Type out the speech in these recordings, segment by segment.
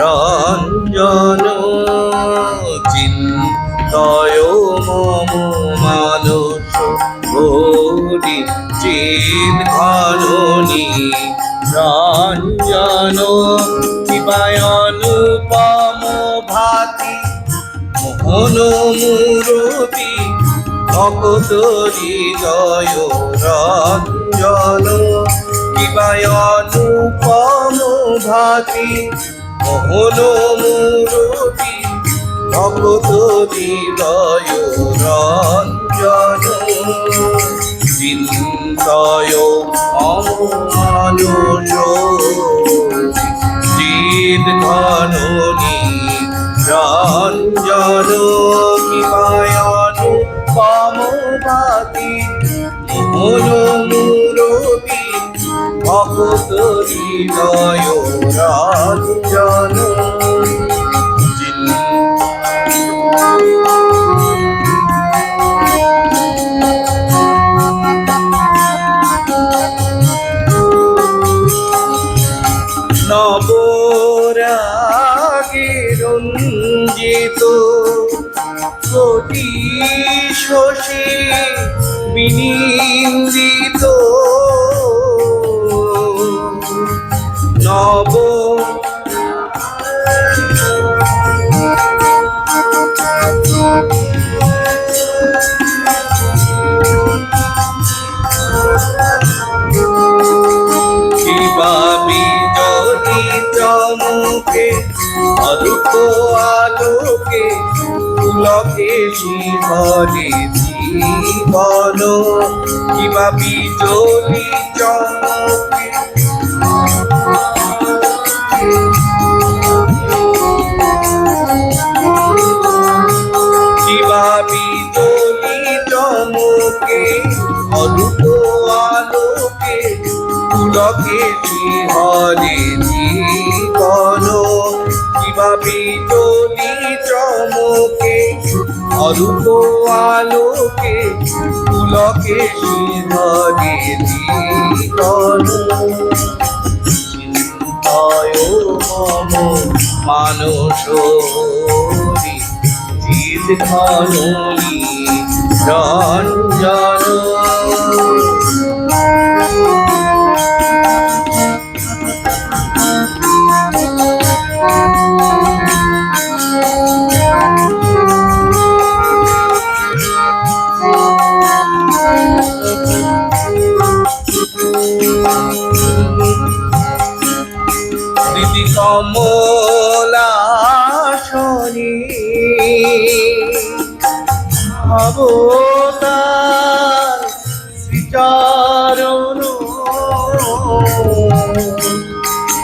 রঞ্জন চিন্তয় মম মানস ঘোরি চিত ঘননি রঞ্জন শিবায়নুপম ভাতি মোহন মূরতি ভকত হৃদয় রঞ্জন শিবায়নুপম ভাতি মোহন মূরতি ভকত হৃদয় রঞ্জন চিন্তয় অমানুষ চিত ঘননি রঞ্জন। হৃদয় রঞ্জন নবরাগে রঞ্জিত কোটি শশী বিনিন্দিত নব। শিবাবি যদি চমকে অরূপ আলোকে পুলকে শিবরে জীবন। শিবাবি যদি চমকে চমকে অরূপ আলোকে পুলকে হরে জীবন কীভাবে যদি চমকে অরূপ আলোকে পুলকে হরে জীবন মম মানস খননি রঞ্জন দিদি কমলাসনী অবতার শ্রীচরণ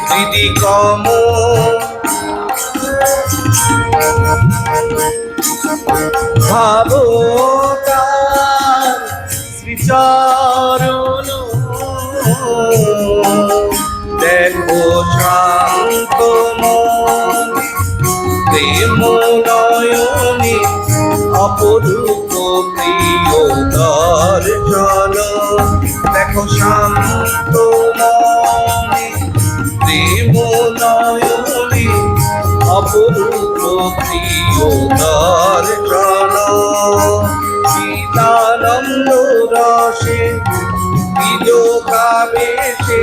দিদি কম ভাবতার অপরূপ প্রিয় দর্শন দেখো শান্ত প্রেম নয়নে অপরূপ প্রিয় দর্শন সীতানন্দ রসে নিজ কাবেশে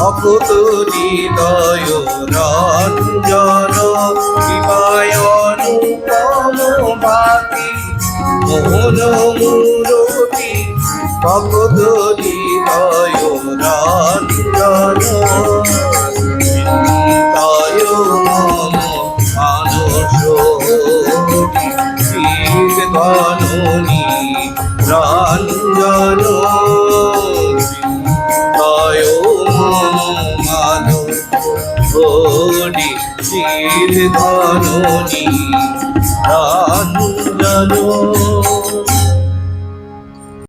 ভক্ত হৃদয় রঞ্জন অনুপম ভাতি মোহন মূরতি ভক্ত হৃদয় রঞ্জন। గోడి చీరి ధానోని రాను